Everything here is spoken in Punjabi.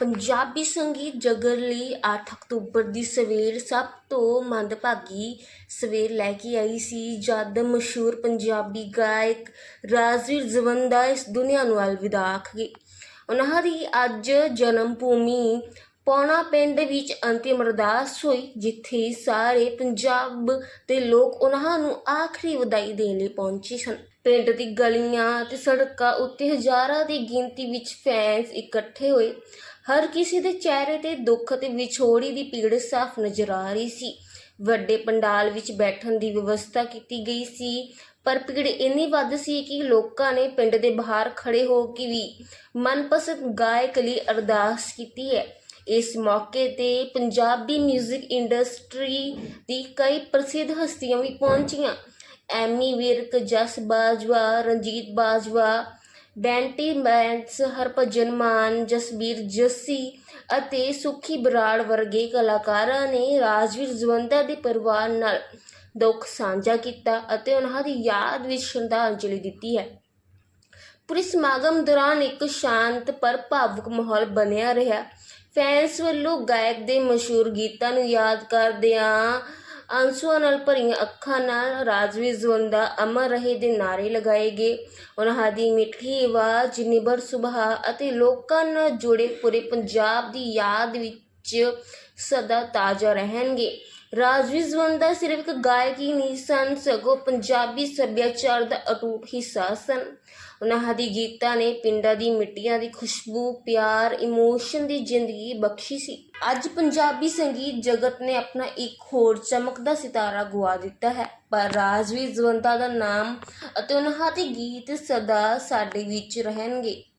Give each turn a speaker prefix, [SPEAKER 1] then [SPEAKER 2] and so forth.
[SPEAKER 1] ਪੰਜਾਬੀ ਸੰਗੀਤ ਜਗਤ ਲਈ 8 ਅਕਤੂਬਰ ਦੀ ਸਵੇਰ ਸਭ ਤੋਂ ਮੰਦਭਾਗੀ ਸਵੇਰ ਲੈ ਕੇ ਆਈ ਸੀ ਜਦ ਮਸ਼ਹੂਰ ਪੰਜਾਬੀ ਗਾਇਕ ਰਾਜਵੀਰ ਜ਼ਵੰਦਾ ਇਸ ਦੁਨੀਆ ਨੂੰ ਅਲਵਿਦਾ ਆਖ ਗਏ। ਉਹਨਾਂ ਦੀ ਅੱਜ ਜਨਮ ਭੂਮੀ ਪੌਣਾ ਪਿੰਡ ਵਿੱਚ ਅੰਤਿਮ ਅਰਦਾਸ ਹੋਈ, ਜਿੱਥੇ ਸਾਰੇ ਪੰਜਾਬ ਦੇ ਲੋਕ ਉਹਨਾਂ ਨੂੰ ਆਖਰੀ ਵਧਾਈ ਦੇਣ ਲਈ ਪਹੁੰਚੇ ਸਨ। ਪਿੰਡ ਦੀ ਗਲੀਆਂ ਤੇ ਸੜਕਾਂ ਉੱਤੇ ਹਜ਼ਾਰਾਂ ਦੀ ਗਿਣਤੀ ਵਿੱਚ ਫੈਨਸ ਇਕੱਠੇ ਹੋਏ। ਹਰ ਕਿਸੇ ਦੇ ਚਿਹਰੇ ਤੇ ਦੁੱਖ ਤੇ ਵਿਛੋੜੀ ਦੀ ਪੀੜ ਸਾਫ਼ ਨਜ਼ਰ ਆ ਰਹੀ ਸੀ। ਵੱਡੇ ਪੰਡਾਲ ਵਿੱਚ ਬੈਠਣ ਦੀ ਵਿਵਸਥਾ ਕੀਤੀ ਗਈ ਸੀ, ਪਰ ਭੀੜ ਇੰਨੀ ਵੱਧ ਸੀ ਕਿ ਲੋਕਾਂ ਨੇ ਪਿੰਡ ਦੇ ਬਾਹਰ ਖੜੇ ਹੋ ਕੇ ਵੀ ਮਨਪਸੰਦ ਗਾਇਕ ਲਈ ਅਰਦਾਸ ਕੀਤੀ ਹੈ। ਇਸ ਮੌਕੇ ਤੇ ਪੰਜਾਬੀ 뮤직 ਇੰਡਸਟਰੀ ਦੀ ਕਈ ਪ੍ਰਸਿੱਧ ਹਸਤੀਆਂ ਵੀ ਪਹੁੰਚੀਆਂ। ਐਮੀ ਵਿਰਕ, ਜਸ ਬਾਜਵਾ, ਰਣਜੀਤ ਬਾਜਵਾ ਬੈਂਟੀ ਬੈਂਸ ਹਰਭਜਨ ਮਾਨ ਜਸਬੀਰ ਜੱਸੀ ਅਤੇ ਸੁਖੀ ਬਰਾੜ ਵਰਗੇ ਕਲਾਕਾਰਾਂ ਨੇ ਰਾਜਵੀਰ ਜ਼ਵੰਦਾ ਦੇ ਪਰਿਵਾਰ ਨਾਲ ਦੁੱਖ ਸਾਂਝਾ ਕੀਤਾ ਅਤੇ ਉਹਨਾਂ ਦੀ ਯਾਦ ਵਿੱਚ ਸ਼ਰਧਾਂਜਲੀ ਦਿੱਤੀ ਹੈ। ਪੂਰੇ ਸਮਾਗਮ ਦੌਰਾਨ ਇੱਕ ਸ਼ਾਂਤ ਪਰ ਭਾਵੁਕ ਮਾਹੌਲ ਬਣਿਆ ਰਿਹਾ। ਫੈਨਸ ਵੱਲੋਂ ਗਾਇਕ ਦੇ ਮਸ਼ਹੂਰ ਗੀਤਾਂ ਨੂੰ ਯਾਦ ਕਰਦਿਆਂ ਆਂਸੂਆਂ ਨਾਲ ਭਰੀਆਂ ਅੱਖਾਂ ਨਾਲ ਰਾਜਵੀਰ ਦਾ ਅਮਰ ਰਹੇ ਦੇ ਨਾਰੇ ਲਗਾਏ ਗਏ। ਉਹਨਾਂ ਦੀ ਮਿੱਠੀ ਆਵਾਜ਼ ਨਿਬਰ ਸੁਭਾਅ ਅਤੇ ਲੋਕਾਂ ਨਾਲ ਜੁੜੇ ਪੂਰੇ ਪੰਜਾਬ ਦੀ ਯਾਦ ਵਿੱਚ ਸਦਾ ਤਾਜ਼ਾ ਰਹਿਣਗੇ। ਰਾਜਵੀਰ ਜ਼ਵੰਦਾ ਸਿਰਫ ਇੱਕ ਗਾਇਕ ਹੀ ਨਹੀਂ ਸਨ, ਸਗੋਂ ਪੰਜਾਬੀ ਸੱਭਿਆਚਾਰ ਦਾ ਅਟੁੱਟ ਹਿੱਸਾ ਸਨ। ਉਹਨਾਂ ਦੀ ਗੀਤਾਂ ਨੇ ਪਿੰਡਾਂ ਦੀ ਮਿੱਟੀਆਂ ਦੀ ਖੁਸ਼ਬੂ, ਪਿਆਰ, ਇਮੋਸ਼ਨ ਦੀ ਜ਼ਿੰਦਗੀ ਬਖਸ਼ੀ ਸੀ। ਅੱਜ ਪੰਜਾਬੀ ਸੰਗੀਤ ਜਗਤ ਨੇ ਆਪਣਾ ਇੱਕ ਹੋਰ ਚਮਕਦਾ ਸਿਤਾਰਾ ਗਵਾ ਦਿੱਤਾ ਹੈ। ਪਰ ਰਾਜਵੀਰ ਜ਼ਵੰਦਾ ਦਾ ਨਾਮ ਅਤੇ ਉਹਨਾਂ ਦੇ ਗੀਤ ਸਦਾ ਸਾਡੇ ਵਿੱਚ ਰਹਿਣਗੇ।